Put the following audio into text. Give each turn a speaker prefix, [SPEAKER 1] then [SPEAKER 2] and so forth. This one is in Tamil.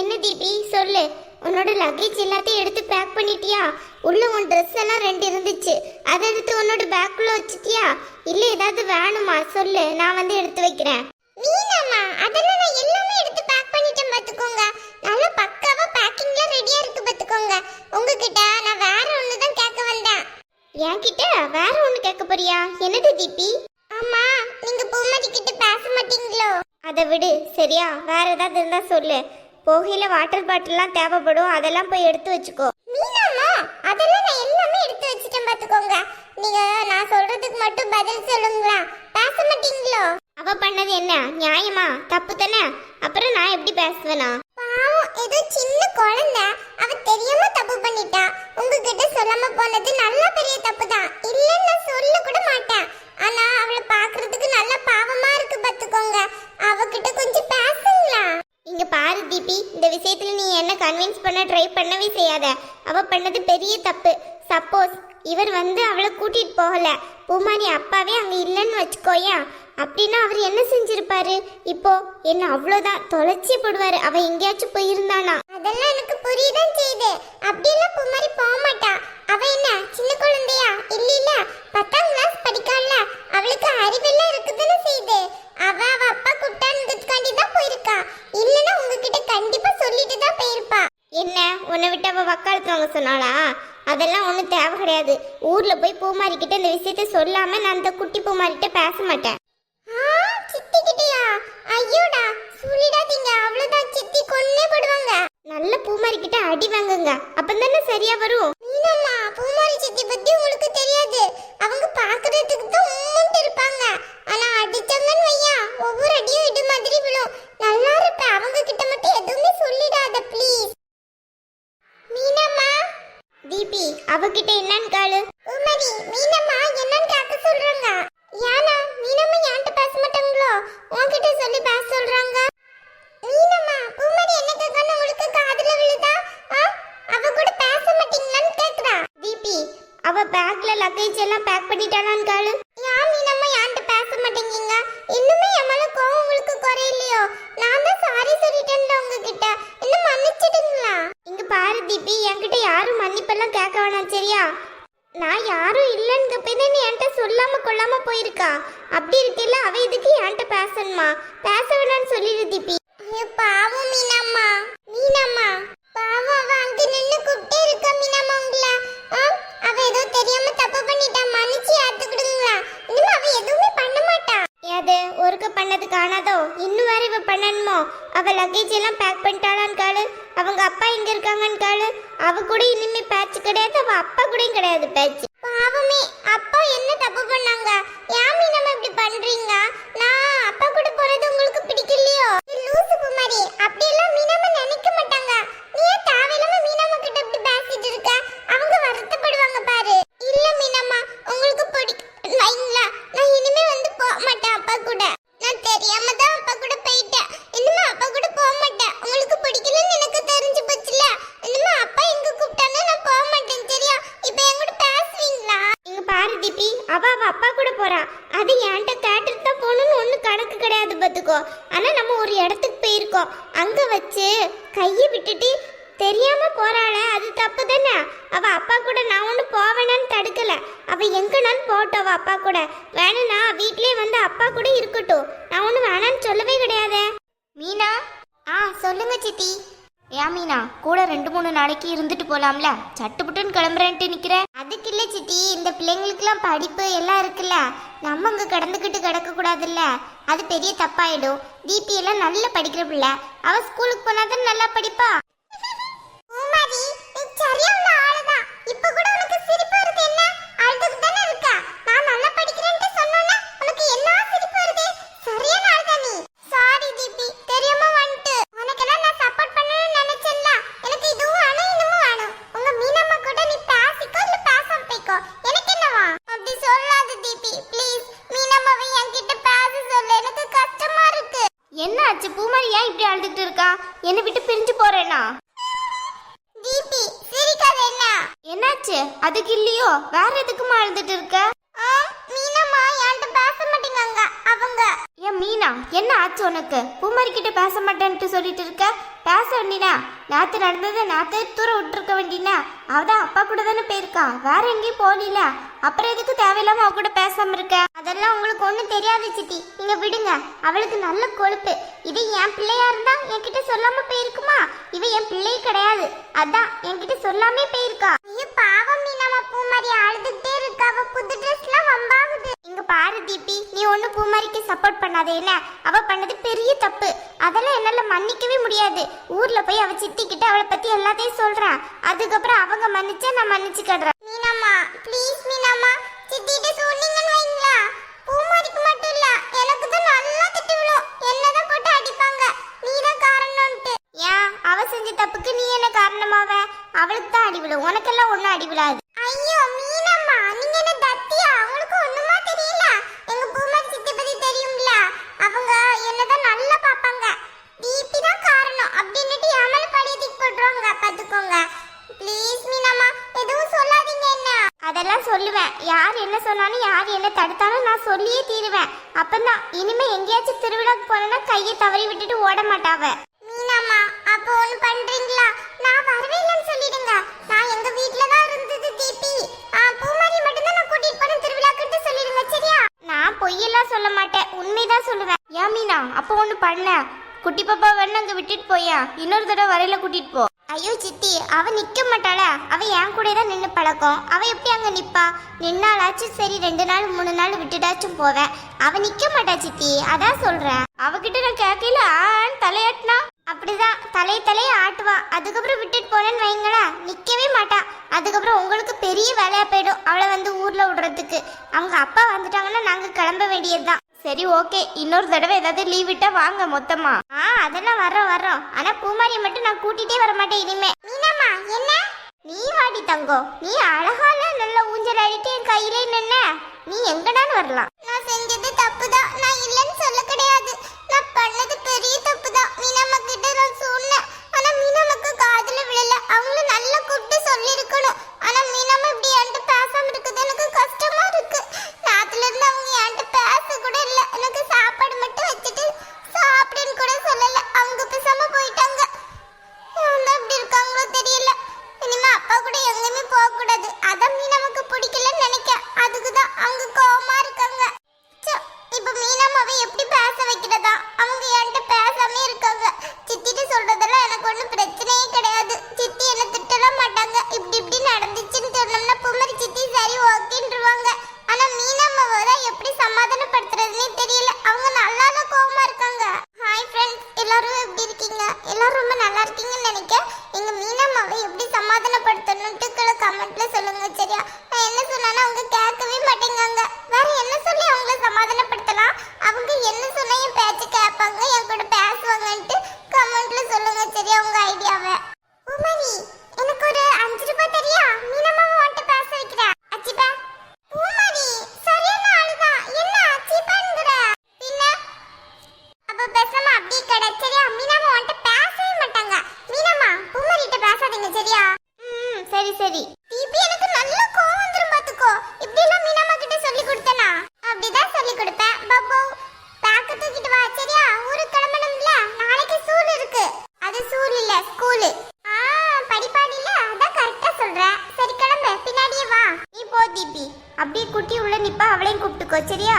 [SPEAKER 1] என்ன தீபி? சொல்லு. உன்னோட லக்கேஜ் எல்லாத்தையும் எடுத்து பேக் பண்ணிட்டியா? உள்ள உன் ட்ரெஸ் எல்லாம் ரெண்டு இருந்துச்சு. அதை எடுத்து உன்னோட பேக்குள்ள வச்சிட்டியா? இல்ல ஏதாவது வேணுமா? சொல்லு. நான் வந்து எடுத்து வைக்கிறேன். மீனாமா அதெல்லாம் நான் எல்லாமே எடுத்து பேக் பண்ணிட்டேன் பாத்துக்கோங்க நல்லா பக்காவா பேக்கிங்ல ரெடியா இருக்கு பாத்துக்கோங்க உங்ககிட்ட நான் வேற ஒண்ணு தான் கேட்க வந்தேன். என்கிட்ட வேற ஒண்ணு கேட்க போறியா? என்னது தீபி? ஆமா நீங்க பூமாரி கிட்ட பேச மாட்டீங்களோ? அதை விடு. சரியா? வேற ஏதாவது இருந்தா சொல்லு. போகையில வாட்டர் பாட்டில்லாம் தேவைப்படும். அதெல்லாம் போய் எடுத்து வச்சுக்கோ. மீனாமா அதெல்லாம் நான் எல்லாமே எடுத்து வச்சிட்டேன் பாத்துக்கோங்க நீங்க நான் சொல்றதுக்கு மட்டும் பதில் சொல்லுங்களா? பேச மாட்டீங்களோ? அவ பண்ணது என்ன? நியாயமா? தப்பு தானே? அப்புறம் நான் எப்படி பேசுவேனா? பாவம் ஏதோ சின்ன குழந்தை. அவ தெரியாம தப்பு பண்ணிட்டா. உங்ககிட்ட சொல்லாம போனது நல்ல பெரிய தப்பு தான். இல்லன்னு நான் சொல்ல கூட மாட்டேன். ஆனா அவளை பாக்குறதுக்கு நல்ல பாவமா இருக்கு பாத்துக்கோங்க அவகிட்ட கொஞ்சம் இங்க பாரு தீபி இந்த விஷயத்துல நீ என்ன கன்வின்ஸ் பண்ண ட்ரை பண்ணவே செய்யாத. அவ பண்ணது பெரிய தப்பு. சப்போஸ் இவர் வந்து அவளை கூட்டிட்டு போகல. பூமாரி அப்பாவே அங்க இல்லைன்னு வச்சுக்கோயா. அப்படின்னா அவர் என்ன செஞ்சிருப்பாரு? இப்போ என்ன அவ்வளவுதான் தொலைச்சி போடுவாரு. அவ எங்கேயாச்சும் போயிருந்தானா? அதெல்லாம் எனக்கு புரியதான் செய்யுது. அப்படியெல்லாம் பூமாரி போக மாட்டா. அவ என்ன சின்ன குழந்தையா? இல்ல இல்ல பத்தாம் கிளாஸ் படிக்கால அவளுக்கு அறிவெல்லாம் இருக்குதுன்னு செய்யுது அவ அவ அப்பா கூப்பிட்டான்றதுக்காண்டி தான் போயிருக்கா இல்லனா உங்ககிட்ட கண்டிப்பா சொல்லிட்டு தான் போயிருப்பா என்ன உன்னை விட்டு அவ வக்காலத்து வாங்க சொன்னாளா அதெல்லாம் ஒன்றும் தேவை கிடையாது. ஊர்ல போய் பூமாரி கிட்ட இந்த விஷயத்த சொல்லாம நான் அந்த குட்டி பூமாரிட்ட பேச மாட்டேன். ஐயோடா சொல்லிடாதீங்க அவ்வளவுதான். சித்தி கொன்னே போடுவாங்க. நல்ல பூமாரி கிட்ட அடி வாங்குங்க. அப்பதானே சரியா வரும்? மீனம்மா பூமாரி சித்தி பத்தி உங்களுக்கு தெரியாது. அவங்க பாக்குறதுக்கு தான் இருப்பாங்க. ஆனா அடிச்சாங்கன்னு லக்கேஜ் எல்லாம் பேக் பண்ணிட்டாளான்னு காலு நீ மீனம்மா என்கிட்ட பேச மாட்டேங்கிங்க இன்னுமே என் மேல கோவம் உங்களுக்கு குறையிலையோ? நான் தான் சாரி சொல்லிட்டேன்ல உங்ககிட்ட. இன்னும் மன்னிச்சிடுங்களா? இங்க பாரு தீபி என்கிட்ட யாரும் மன்னிப்பெல்லாம் கேட்க வேணாம் சரியா? நான் யாரும் இல்லைன்னு போய் நீ என்கிட்ட சொல்லாம கொள்ளாம போயிருக்கா? அப்படி இருக்கல அவ இதுக்கு என்கிட்ட பேசணுமா? பேச வேணாம்னு சொல்லிடு தீபி. பாவம் மீனம்மா. மீனம்மா. அவ லக்கேஜ் எல்லாம் பேக் பண்ணிட்டாளான்னு காலு அவங்க அப்பா எங்க இருக்காங்கன்னு காலு அவ கூட இனிமே பேச்சு கிடையாது அவ அப்பா கூடயும் கிடையாது பேச்சு. பாவமே அப்பா என்ன தப்பு பண்ணாங்க? ஏன் நம்ம இப்படி பண்றீங்க? நான் அப்பா கூட போறது உங்களுக்கு பிடிக்கலையோ? லூசு குமாரி அவ அவ அப்பா கூட போறா. அது என்கிட்ட கேட்டுட்டு தான் போகணும்னு ஒன்றும் கணக்கு கிடையாது பார்த்துக்கோ. ஆனால் நம்ம ஒரு இடத்துக்கு போயிருக்கோம். அங்கே வச்சு கையை விட்டுட்டு தெரியாம போறாள அது தப்பு தானே? அவ அப்பா கூட நான் ஒன்றும் போவேனான்னு தடுக்கல. அவ எங்கனாலும் போட்டோம் அவ அப்பா கூட. வேணும்னா வீட்லயே வந்து அப்பா கூட இருக்கட்டும். நான் ஒன்றும் வேணான்னு சொல்லவே கிடையாதே.
[SPEAKER 2] மீனா?
[SPEAKER 1] ஆ சொல்லுங்க சித்தி.
[SPEAKER 2] ஏமீனா கூட ரெண்டு மூணு நாளைக்கு இருந்துட்டு போலாம்ல? சட்டுப்புட்டுன்னு கிளம்புறேன்ட்டு நிக்கிறேன்
[SPEAKER 1] அதுக்கு இல்ல சித்தி இந்த பிள்ளைங்களுக்குலாம் படிப்பு எல்லாம் இருக்குல்ல? நம்ம அங்க கடந்துக்கிட்டு கிடக்க கூடாதுல்ல அது பெரிய தப்பாயிடும். தீபி எல்லாம் நல்லா படிக்கிற பிள்ளை. அவ ஸ்கூலுக்கு போனாதான் நல்லா படிப்பா?
[SPEAKER 2] என்னாச்சு அதுக்கு இல்லையோ? வேற எதுக்குமா அழுதுட்டு இருக்க?
[SPEAKER 1] ஆ, மீனம்மா என்கிட்ட பேச மாட்டேங்காங்க அவங்க.
[SPEAKER 2] ஏன் மீனா மீனா என்ன ஆச்சு உனக்கு? பூமாரி கிட்ட பேச மாட்டேன்ட்டு சொல்லிட்டு இருக்க? பேச வேண்டினா நேத்து நடந்ததை நேத்தே தூர விட்டுருக்க. வேண்டினா அவதான் அப்பா கூட தானே போயிருக்கா வேற எங்கேயும் போகல அப்புறம் எதுக்கு தேவையில்லாம அவ கூட பேசாம இருக்க?
[SPEAKER 1] அதெல்லாம் உங்களுக்கு ஒண்ணும் தெரியாது சித்தி. நீங்க விடுங்க. அவளுக்கு நல்ல கொழுப்பு. இது என் பிள்ளையா இருந்தா என்கிட்ட சொல்லாம போயிருக்குமா? இவ என் பிள்ளை கிடையாது. அதான் என்கிட்ட சொல்லாமே போயிருக்கா. ஐயோ பாவம். தீபி நீ ஒண்ணு பூமாரிக்கு சப்போர்ட் பண்ணாத என்ன? அவ பண்ணது பெரிய தப்பு. அதெல்லாம் என்னால மன்னிக்கவே முடியாது. ஊர்ல போய் அவ சித்திக்கிட்டு அவளை பத்தி எல்லாத்தையும் சொல்றேன். அதுக்கப்புறம் அவங்க மன்னிச்சா நான் மன்னிச்சுக்கிறேன். மீனாமா ப்ளீஸ் மீனாமா சித்திட்டு அப்பதான் இனிமே எங்கேயாச்சும் திருவிழாக்கு போனா கையை தவறி விட்டுட்டு ஓட மாட்டாவ. மீனாமா அப்போ ஒண்ணு பண்றீங்களா? நான் வரவே இல்லைன்னு சொல்லிடுங்க. நான் எங்க வீட்ல தான் இருந்தது தீபி. பூமாரி மட்டும் தான் நான் கூட்டிட்டு போன திருவிழாக்கிட்ட சொல்லிடுங்க சரியா? நான் பொய்யெல்லாம் சொல்ல மாட்டேன். உண்மைதான் சொல்லுவேன்.
[SPEAKER 2] ஏன் மீனா? அப்போ ஒன்று பண்ண. குட்டி பாப்பா வேணா அங்கே விட்டுட்டு போயா? இன்னொரு தடவை வரையில கூட்டிட்டு போ.
[SPEAKER 1] ஐயோ சித்தி அவ நிக்க மாட்டாள. அவ என் கூட தான் நின்று பழக்கம். அவ எப்படி அங்க நிப்பா? நின்னாலாச்சும் சரி ரெண்டு நாள் மூணு நாள் விட்டுட்டாச்சும் போவேன். அவ நிக்க மாட்டா சித்தி அதான் சொல்றேன்.
[SPEAKER 2] அவகிட்ட நான் கேட்கல ஆன்னு தலையாட்டினா?
[SPEAKER 1] அப்படிதான் தலை தலைய ஆட்டுவா. அதுக்கப்புறம் விட்டுட்டு போனேன்னு வைங்களேன் நிக்கவே மாட்டா. அதுக்கப்புறம் உங்களுக்கு பெரிய வேலையா போயிடும் அவளை வந்து ஊர்ல விடுறதுக்கு. அவங்க அப்பா வந்துட்டாங்கன்னா நாங்க கிளம்ப வேண்டியதுதான்.
[SPEAKER 2] சரி ஓகே. இன்னொரு தடவை ஏதாவது லீவ் விட்டா வாங்க மொத்தமா.
[SPEAKER 1] ஆ அதெல்லாம் வர்றோம் வர்றோம். ஆனா பூமாரியை மட்டும் நான் கூட்டிட்டே வர மாட்டேன் இனிமே. மீனாமா என்ன? நீ வாடி தங்கம் நீ அழகால நல்ல ஊஞ்சல் ஆடிட்டு என் கையிலே நின்ன. நீ எங்கடான்னு வரலாம். நான் செஞ்சது தப்பு தான் நான் இல்லைன்னு சொல்ல கிடையாது. நான் பண்ணது பெரிய தப்பு தான் மீனாமா கிட்ட நான் சொன்னேன். ஆனா மீனாமாக்கு காதுல விழல. அவங்களும் நல்லா கூப்பிட்டு சொல்லிருக்கணும் அப்ப பேசாம அப்படியே கடை சரியா? மீனாமா வந்துட்டு பேசவே மாட்டாங்க. மீனாமா பூமரிட்ட பேசாதீங்க சரியா? ம் சரி சரி. தீபி எனக்கு நல்ல கோவம் வந்துரும் பாத்துக்கோ இப்படி எல்லாம் மீனாமா கிட்ட சொல்லி கொடுத்தனா? அப்படிதான் சொல்லி கொடுப்பேன். பாபு பேக்க தூக்கிட்டு வா சரியா? ஊருக்கு கிளம்பணும்ல? நாளைக்கு ஸ்கூல் இருக்கு. அது ஸ்கூல் இல்ல ஸ்கூல். ஆ படிப்பாடி இல்ல அதான் கரெக்டா சொல்றேன் சரி கிளம்பு. பின்னாடியே வா. நீ போ தீபி. அப்படியே குட்டி உள்ள நிப்பா அவளையும் கூப்பிட்டுக்கோ சரியா?